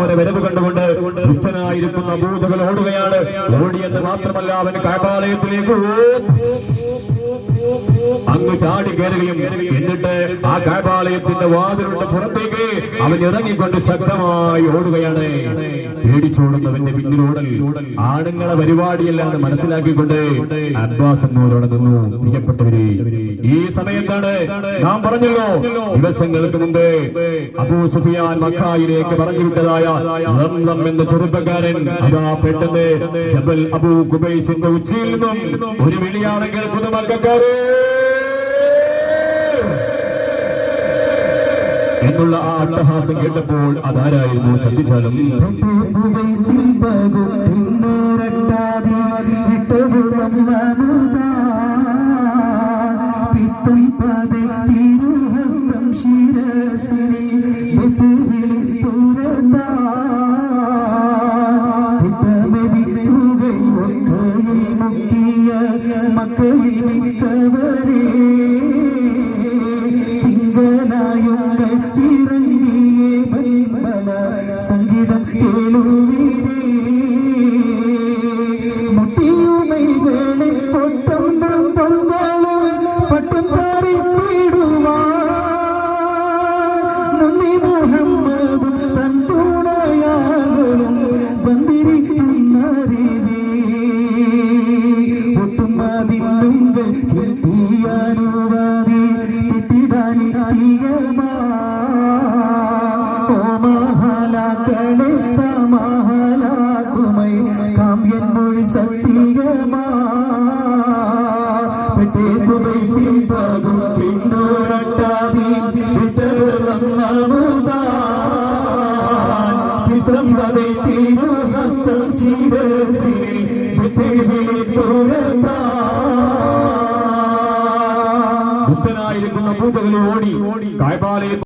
അവന്റെ വരവ് കണ്ടുകൊണ്ട് ദുഷ്ടനായിരിക്കുന്ന അബൂജകൾ ഓടുകയാണ്. ഓടിയെന്ന് മാത്രമല്ല അവൻ കാപാലയത്തിലേക്ക് അങ്ങ് ചാടി കയറുകയും എന്നിട്ട് ആ കാപാലയത്തിന്റെ വാതിലുണ്ട് പുറത്തേക്ക് അവൻ ഇറങ്ങിക്കൊണ്ട് ശക്തമായി ഓടുകയാണ്. പേടിച്ചോടുന്നവന്റെ പിന്നിലോടൽ ആണുങ്ങളെ പരിപാടിയല്ല എന്ന് മനസ്സിലാക്കിക്കൊണ്ട് അബ്ബാസ് എന്നോരോടെ നിന്നു. പ്രിയപ്പെട്ടവരെ ഈ സമയത്താണ് നാം പറഞ്ഞല്ലോ ദിവസങ്ങൾക്ക് മുമ്പ് അബൂ സുഫിയാൻ മക്കായിലേക്ക് പറഞ്ഞു വിട്ടതായ എന്ന ചെറുപ്പക്കാരൻ അതാ പെട്ടെന്ന് ജബൽ അബൂ കുബൈസിന്റെ ഉച്ചയിൽ നിന്നും ഒരു വിളിയാണ് കേൾക്കുന്ന മക്കാരെ എന്നുള്ള ആ അട്ടഹാസം കേട്ടപ്പോൾ അതാരായിരുന്നു ശ്രദ്ധിച്ചാലും? മക്കളിൽ മിക്കവരേ ഒട്ടും കിട്ടിയാനുവാദി കിട്ടിടാനി അധികമാ പെട്ടേ തുകൈ സിംബകും പിന്തുടട്ടാതി വിട്ടരുളന്നമുതാ വിശ്രംഭവേ തിരുഹസ്തം ശിരസിൽ വിളിപ്പുരത്താ ദുഷ്ടനായിരിക്കുന്ന പൂജകൾ ഓടി കായ്പാലയിൽ